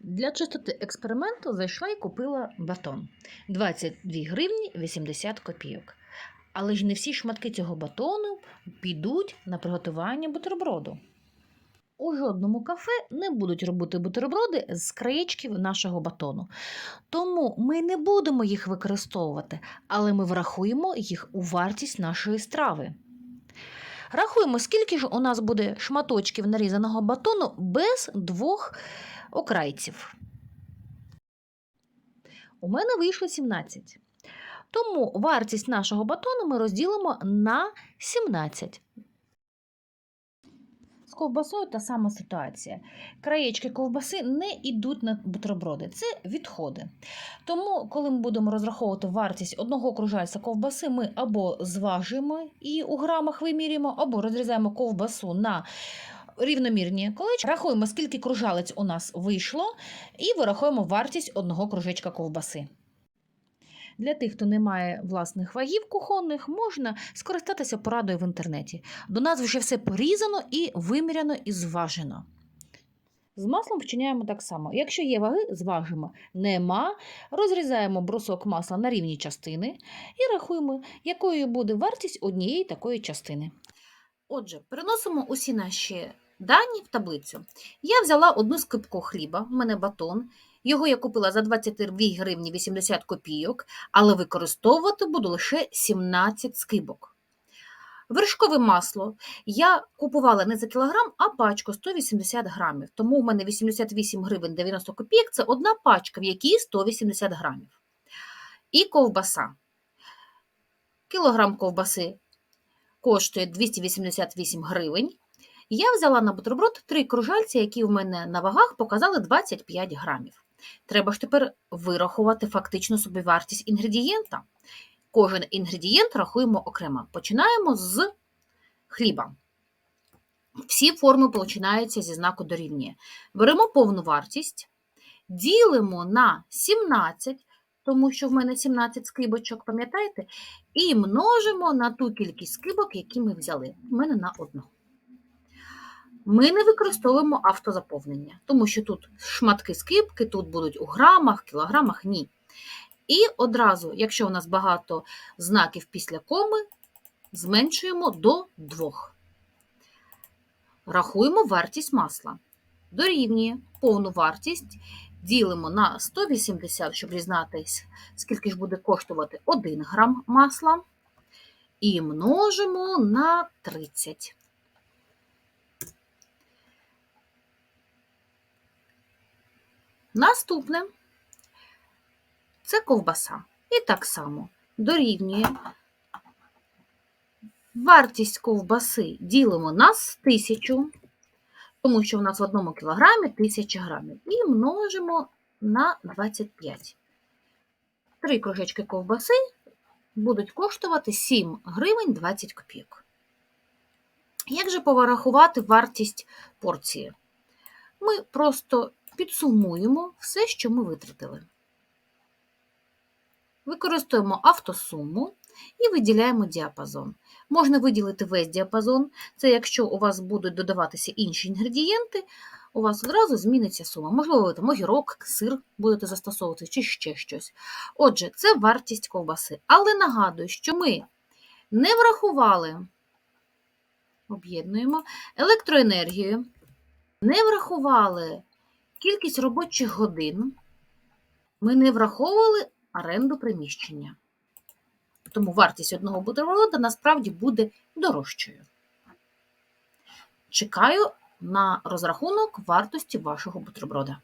Для чистоти експерименту зайшла і купила батон 22 гривні 80 копійок. Але ж не всі шматки цього батону підуть на приготування бутерброду. У жодному кафе не будуть робити бутерброди з краєчків нашого батону. Тому ми не будемо їх використовувати, але ми врахуємо їх у вартість нашої страви. Рахуємо, скільки ж у нас буде шматочків нарізаного батону без двох окрайців. У мене вийшло 17. Тому вартість нашого батону ми розділимо на 17. З ковбасою та сама ситуація. Краєчки ковбаси не йдуть на бутерброди, це відходи. Тому, коли ми будемо розраховувати вартість одного кружальця ковбаси, ми або зважуємо і у грамах вимірюємо, або розрізаємо ковбасу на рівномірні колечки, рахуємо, скільки кружалець у нас вийшло, і вирахуємо вартість одного кружечка ковбаси. Для тих, хто не має власних вагів кухонних, можна скористатися порадою в інтернеті. До нас вже все порізано і виміряно і зважено. З маслом вчиняємо так само. Якщо є ваги, зважимо. Нема, розрізаємо брусок масла на рівні частини і рахуємо, якою буде вартість однієї такої частини. Отже, переносимо усі наші дані в таблицю. Я взяла одну скипку хліба, в мене батон. Його я купила за 22 гривні 80 копійок, але використовувати буду лише 17 скибок. Вершкове масло я купувала не за кілограм, а пачку 180 грамів. Тому у мене 88 гривень 90 копійок це одна пачка, в якій 180 грамів. І ковбаса. Кілограм ковбаси коштує 288 гривень. Я взяла на бутерброд три кружальці, які в мене на вагах показали 25 грамів. Треба ж тепер вирахувати фактичну собівартість інгредієнта. Кожен інгредієнт рахуємо окремо. Починаємо з хліба. Всі форми починаються зі знаку дорівнює. Беремо повну вартість, ділимо на 17, тому що в мене 17 скибочок, пам'ятаєте? І множимо на ту кількість скибок, які ми взяли. У мене на одну. Ми не використовуємо автозаповнення, тому що тут шматки скибки, тут будуть у грамах, кілограмах, ні. І одразу, якщо у нас багато знаків після коми, зменшуємо до 2. Рахуємо вартість масла. Дорівнює повну вартість, ділимо на 180, щоб дізнатися, скільки ж буде коштувати 1 грам масла, і множимо на 30. Наступне це ковбаса. І так само дорівнює вартість ковбаси ділимо на 1000, тому що в нас в одному кілограмі 1000 грамів, і множимо на 25. Три кружечки ковбаси будуть коштувати 7 гривень 20 копійок. Як же порахувати вартість порції? Ми просто підсумуємо все, що ми витратили. Використовуємо автосуму і виділяємо діапазон. Можна виділити весь діапазон, це якщо у вас будуть додаватися інші інгредієнти, у вас одразу зміниться сума. Можливо, ви там огірок, сир будете застосовувати чи ще щось. Отже, це вартість ковбаси. Але нагадую, що ми не врахували, об'єднуємо електроенергію, не врахували кількість робочих годин, ми не враховували оренду приміщення. Тому вартість одного бутерброда насправді буде дорожчою. Чекаю на розрахунок вартості вашого бутерброда.